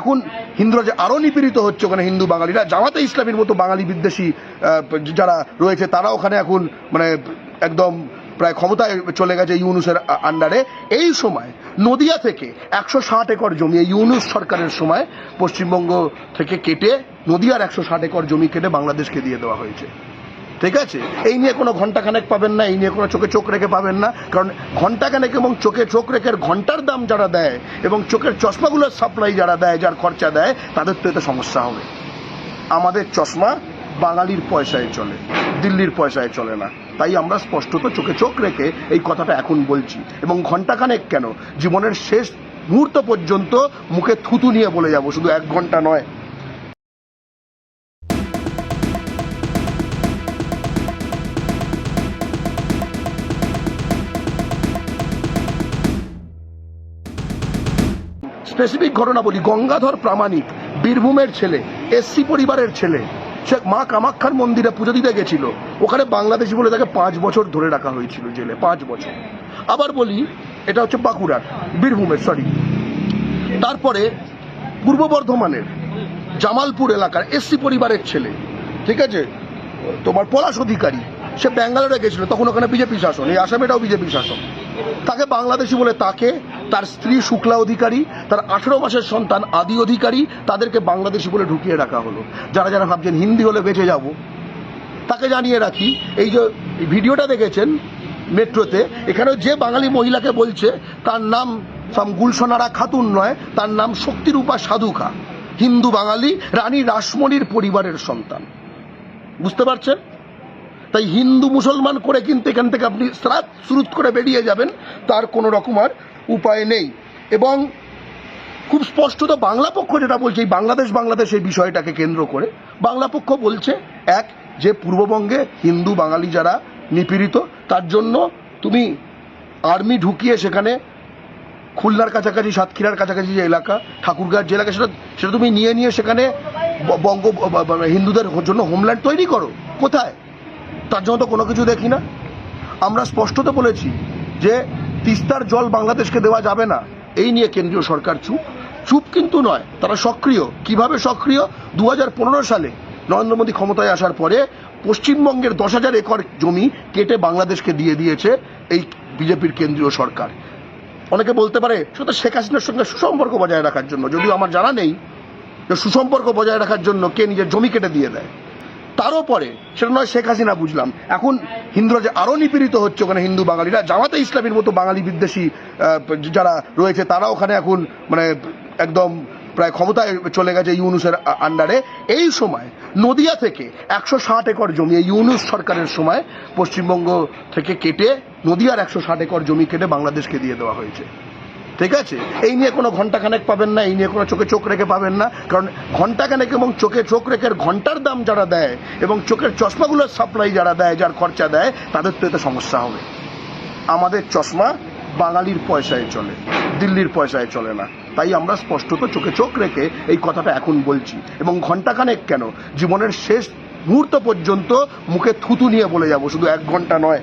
এখন হিন্দুরা যে আরও নিপীড়িত হচ্ছে ওখানে হিন্দু বাঙালিরা, জামাতে ইসলামের মতো বাঙালি বিদ্বেষী যারা রয়েছে, তারা ওখানে এখন মানে একদম প্রায় ক্ষমতায় চলে গেছে ইউনুসের আন্ডারে। এই সময় নদিয়া থেকে একশো ষাট একর জমি, এই ইউনুস সরকারের সময় পশ্চিমবঙ্গ থেকে কেটে নদিয়ার একশো ষাট একর জমি কেটে বাংলাদেশকে দিয়ে দেওয়া হয়েছে। ঠিক আছে? এই নিয়ে কোনো ঘন্টাখানেক পাবেন না, এই নিয়ে কোনো চোখে চোখ রেখে পাবেন না। কারণ ঘন্টাখানেক এবং চোখে চোখ রেখে ঘণ্টার দাম যারা দেয় এবং চোখের চশমাগুলোর সাপ্লাই যারা দেয়, যার খরচা দেয়, তাদের তো এতে সমস্যা হবে। আমাদের চশমা বাঙালির পয়সায় চলে, দিল্লির পয়সায় চলে না। তাই আমরা স্পষ্টত চোখে চোখ রেখে এই কথাটা এখন বলছি। এবং ঘন্টাখানেক কেন? জীবনের শেষ মুহূর্ত পর্যন্ত মুখে থুতু নিয়ে বলে যাব, শুধু এক ঘণ্টা নয়। স্পেসিফিক ঘটনা বলি গঙ্গাধর প্রামাণিক, বীরভূমের ছেলে, এসসি পরিবারের ছেলে। সে মা কামাক্ষার মন্দিরে পুজো দিতে গেছিল। ওখানে বাংলাদেশি বলে তাকে পাঁচ বছর ধরে রাখা হয়েছিল জেলে, পাঁচ বছর। আবার বলি, এটা হচ্ছে বাঁকুড়ার, বীরভূমের সরি তারপরে পূর্ব বর্ধমানের, জামালপুর এলাকার এসসি পরিবারের ছেলে, ঠিক আছে? তোমার পলাশ অধিকারী, সে ব্যাঙ্গালোরে গেছিল, তখন ওখানে বিজেপি শাসন, এই আসামেটাও বিজেপি শাসন। তাকে বাংলাদেশি বলে তাকে তার স্ত্রী শুক্লা অধিকারী, তার আঠেরো মাসের সন্তান আদি অধিকারী তাদেরকে বাংলাদেশি বলে ঢুকিয়ে রাখা হলো। যারা যারা ভাবছেন হিন্দি হলে বেঁচে যাব। তাকে জানিয়ে রাখি, এই যে ভিডিওটা দেখেছেন মেট্রোতে এখানে যে বাঙালি মহিলাকে বলছে, তার নাম সাম গুলশনারা খাতুন নয়, তার নাম শক্তিরূপা সাধুখা। হিন্দু বাঙালি, রানী রাসমণির পরিবারের সন্তান। বুঝতে পারছেন? তাই হিন্দু মুসলমান করে কিন্তু এখান থেকে আপনি স্রাত সুরুত করে বেরিয়ে যাবেন, তার কোনো রকম আর উপায় নেই। এবং খুব স্পষ্টত বাংলা পক্ষ যেটা বলছে, এই বাংলাদেশ বাংলাদেশ এই বিষয়টাকে কেন্দ্র করে, বাংলা পক্ষ বলছে, এক, যে পূর্ববঙ্গে হিন্দু বাঙালি যারা নিপীড়িত, তার জন্য তুমি আর্মি ঢুকিয়ে সেখানে খুলনার কাছাকাছি, সাতক্ষীরার কাছাকাছি যে এলাকা ঠাকুরগাঁর যে এলাকা, সেটা সেটা তুমি নিয়ে নিয়ে সেখানে বঙ্গ হিন্দুদের জন্য হোমল্যান্ড তৈরি করো। কোথায়? তার জন্য তো কোনো কিছু দেখি না। আমরা স্পষ্টত বলেছি যে তিস্তার জল বাংলাদেশকে দেওয়া যাবে না। এই নিয়ে কেন্দ্রীয় সরকার চুপ। চুপ কিন্তু নয়, তারা সক্রিয়। কীভাবে সক্রিয়? দু হাজার পনেরো সালে নরেন্দ্র মোদী ক্ষমতায় আসার পরে পশ্চিমবঙ্গের দশ হাজার একর জমি কেটে বাংলাদেশকে দিয়ে দিয়েছে এই বিজেপির কেন্দ্রীয় সরকার। অনেকে বলতে পারে সেটা শেখ হাসিনার সঙ্গে সুসম্পর্ক বজায় রাখার জন্য। যদিও আমার জানা নেই সুসম্পর্ক বজায় রাখার জন্য কে নিজের জমি কেটে দিয়ে দেয়। তারও পরে সেটা নয় শেখ হাসিনা বুঝলাম। এখন হিন্দুরা যে আরও নিপীড়িত হচ্ছে ওখানে হিন্দু বাঙালিরা, জামাতে ইসলামের মতো বাঙালি বিদ্বেষী যারা রয়েছে, তারা ওখানে এখন মানে একদম প্রায় ক্ষমতায় চলে গেছে ইউনুসের আন্ডারে। এই সময় নদিয়া থেকে একশো ষাট একর জমি ইউনুস সরকারের সময় পশ্চিমবঙ্গ থেকে কেটে নদিয়ার একশো ষাট একর জমি কেটে বাংলাদেশকে দিয়ে দেওয়া হয়েছে। ঠিক আছে? এই নিয়ে কোনো ঘন্টাখানেক পাবেন না, এই নিয়ে কোনো চোখে চোখ রেখে পাবেন না। কারণ ঘন্টাখানেক এবং চোখে চোখ রেখে ঘণ্টার দাম যারা দেয় এবং চোখের চশমাগুলোর সাপ্লাই যারা দেয়, যার খরচা দেয়, তাদের তো এতে সমস্যা হবে। আমাদের চশমা বাঙালির পয়সায় চলে, দিল্লির পয়সায় চলে না। তাই আমরা স্পষ্টত চোখে চোখ রেখে এই কথাটা এখন বলছি। এবং ঘন্টাখানেক কেন? জীবনের শেষ মুহূর্ত পর্যন্ত মুখে থুতু নিয়ে বলে যাব, শুধু এক ঘণ্টা নয়।